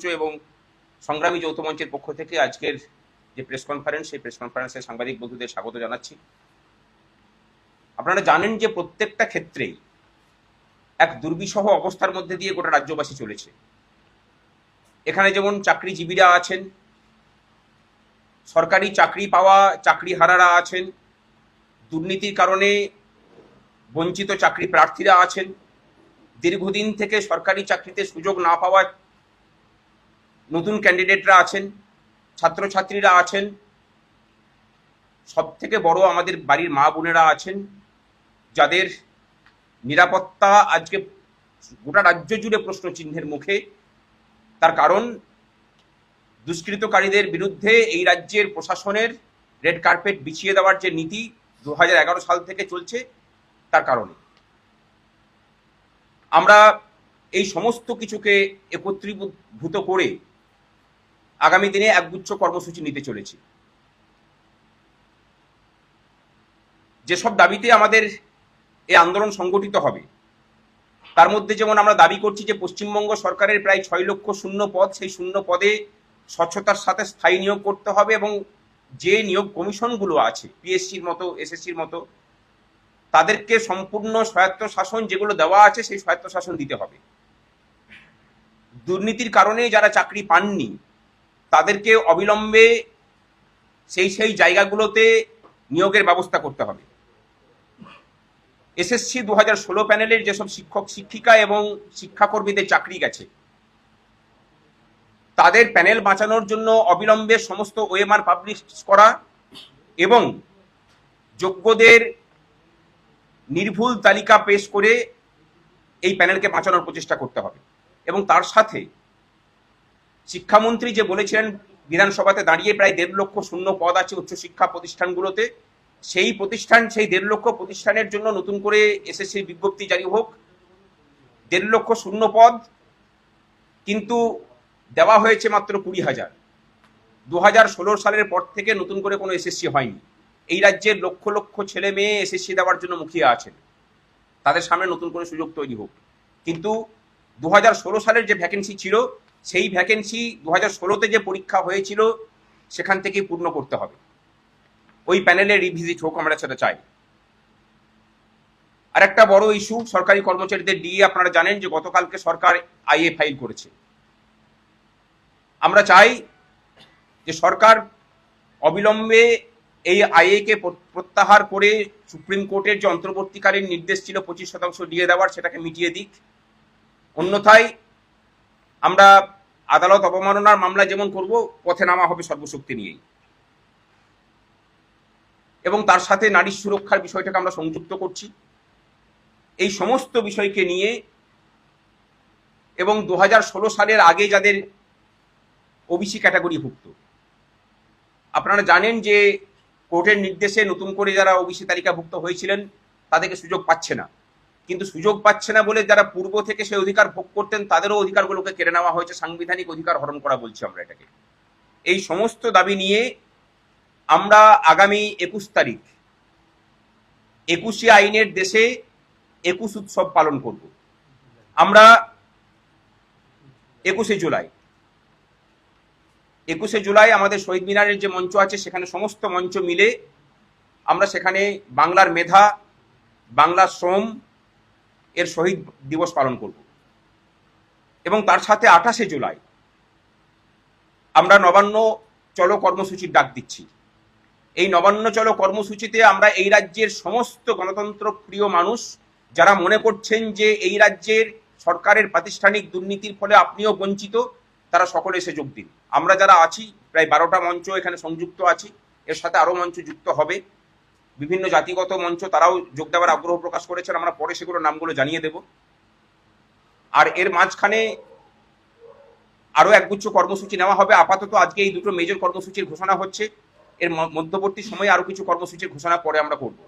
মঞ্চ এবং সংগ্রামী যৌথ মঞ্চের পক্ষ থেকে আজকের যে প্রেস কনফারেন্স সেই প্রেস কনফারেন্সে সাংবাদিক বন্ধুদের স্বাগত জানাচ্ছি। আপনারা জানেন যে প্রত্যেকটা ক্ষেত্রেই এক দুর্বিষহ অবস্থার মধ্যে দিয়ে গোটা রাজ্যবাসী চলেছে। এখানে যেমন চাকরিজীবীরা আছেন, সরকারি চাকরি পাওয়া, চাকরি হারারা আছেন, দুর্নীতির কারণে বঞ্চিত চাকরি প্রার্থীরা আছেন, দীর্ঘদিন থেকে সরকারি চাকরিতে সুযোগ না পাওয়া নতুন ক্যান্ডিডেটরা আছেন, ছাত্রছাত্রীরা আছেন সব থেকে বড় আমাদের বাড়ির মা বোনেরা আছেন, যাদের নিরাপত্তা আজকে গোটা রাজ্য জুড়ে প্রশ্ন চিহ্নের মুখে। তার কারণ, দুষ্কৃতকারীদের বিরুদ্ধে এই রাজ্যের প্রশাসনের রেড কার্পেট বিছিয়ে দেওয়ার যে নীতি দু হাজার এগারো সাল থেকে চলছে, তার কারণে। আমরা এই সমস্ত কিছুকে একত্রীভূত করে আগামী দিনে একগুচ্ছ কর্মসূচি নিতে চলেছি। যেসব দাবিতে আমাদের এই আন্দোলন সংগঠিত হবে, তার মধ্যে যেমন আমরা দাবি করছি যে পশ্চিমবঙ্গ সরকারের প্রায় ছয় লক্ষ শূন্য পদ, সেই শূন্য পদে স্বচ্ছতার সাথে স্থায়ী নিয়োগ করতে হবে এবং যে নিয়োগ কমিশনগুলো আছে, পিএসসির মতো, এসএসসির মতো, তাদেরকে সম্পূর্ণ স্বায়ত্ত শাসন যেগুলো দেওয়া আছে, সেই স্বায়ত্ত শাসন দিতে হবে। দুর্নীতির কারণে যারা চাকরি পাননি তাদেরকে অবিলম্বে সেই সেই জায়গাগুলোতে নিয়োগের ব্যবস্থা করতে হবে। এসএসসি দু হাজার ষোলো প্যানেলের যেসব শিক্ষক, শিক্ষিকা এবং শিক্ষাকর্মীদের চাকরি গেছে, তাদের প্যানেল বাঁচানোর জন্য অবিলম্বে সমস্ত ওএমআর পাবলিশ করা এবং যোগ্যদের নির্ভুল তালিকা পেশ করে এই প্যানেলকে বাঁচানোর প্রচেষ্টা করতে হবে এবং তার সাথে শিক্ষামন্ত্রী যে বলেছিলেন, বিধানসভাতে দাঁড়িয়ে প্রায় দেড় লক্ষ শূন্য পদ আছে উচ্চশিক্ষা প্রতিষ্ঠানগুলোতে, সেই প্রতিষ্ঠান, সেই দেড় লক্ষ প্রতিষ্ঠানের জন্য নতুন করে এসএসসি বিজ্ঞপ্তি জারি হোক। দেড় লক্ষ শূন্য পদ, কিন্তু দেওয়া হয়েছে মাত্র কুড়ি হাজার। দু হাজার ষোলো সালের পর থেকে নতুন করে কোনো এসএসসি হয়নি। এই রাজ্যের লক্ষ লক্ষ ছেলে মেয়ে এসএসসি দেওয়ার জন্য মুখিয়ে আছেন। তাদের সামনে নতুন করে সুযোগ তৈরি হোক। কিন্তু দু হাজার ষোলো সালের যে ভ্যাকেন্সি ছিল সেই ভ্যাকেন্সি দু হাজার ষোলোতে যে পরীক্ষা হয়েছিল, সেখান থেকেই পূর্ণ করতে হবে। ওই প্যানেলে রিভিজিট হোক আমরা সেটা চাই। আর একটা বড় ইস্যু সরকারি কর্মচারীদের ডিএ আপনারা জানেন যে গতকালকে সরকার আইএ ফাইল করেছে। আমরা চাই যে সরকার অবিলম্বে এই আইএকে প্রত্যাহার করে সুপ্রিম কোর্টের যে অন্তর্বর্তীকালীন নির্দেশ ছিল পঁচিশ শতাংশ দিয়ে দেওয়ার, সেটাকে মিটিয়ে দিক। অন্যথায় আমরা আদালত অবমাননার মামলা যেমন করব, পথে নামা হবে সর্বশক্তি নিয়েই। এবং তার সাথে নারী সুরক্ষার বিষয়টাকে আমরা সংযুক্ত করছি। এই সমস্ত বিষয়কে নিয়ে এবং দু হাজার ষোলো সালের আগে যাদের ওবিসি ক্যাটাগরিভুক্ত আপনারা জানেন যে কোর্টের নির্দেশে নতুন করে যারা ওবিসি তালিকাভুক্ত হয়েছিলেন, তাদেরকে সুযোগ পাচ্ছে না। কিন্তু সুযোগ পাচ্ছে না বলে যারা পূর্ব থেকে সেই অধিকার ভোগ করতেন, তাদেরও অধিকারগুলোকে কেড়ে নেওয়া হয়েছে। সাংবিধানিক অধিকার হরণ করা বলছি আমরা এটাকে। এই সমস্ত দাবি নিয়ে আমরা আগামী একুশ তারিখ, একুশে আইনের দেশে একুশ উৎসব পালন করব। আমরা একুশে জুলাই একুশে জুলাই আমাদের শহীদ মিনারের যে মঞ্চ আছে, সেখানে সমস্ত মঞ্চ মিলে আমরা সেখানে বাংলার মেধা, বাংলার শ্রম এর শহীদ দিবস পালন করব। এবং তার সাথে আঠাশে জুলাই আমরা নবান্ন চলো কর্মসূচির ডাক দিচ্ছি। এই নবান্ন চলো কর্মসূচিতে আমরা এই রাজ্যের সমস্ত গণতন্ত্র প্রিয় মানুষ, যারা মনে করছেন যে এই রাজ্যের সরকারের প্রাতিষ্ঠানিক দুর্নীতির ফলে আপনিও বঞ্চিত, তারা সকলে এসে যোগ দিন। আমরা যারা আছি, প্রায় বারোটা মঞ্চ এখানে সংযুক্ত আছি, এর সাথে আরও মঞ্চ যুক্ত হবে। বিভিন্ন জাতিগত মঞ্চ তারাও যোগ দেওয়ার আগ্রহ প্রকাশ করেছেন, আমরা পরে সেগুলো নামগুলো জানিয়ে দেব। আর এর মাঝখানে আরও একগুচ্ছ কর্মসূচি নেওয়া হবে। আপাতত আজকে এই দুটো মেজর কর্মসূচির ঘোষণা হচ্ছে। এর মধ্যবর্তী সময়ে আরও কিছু কর্মসূচির ঘোষণা পরে আমরা করব।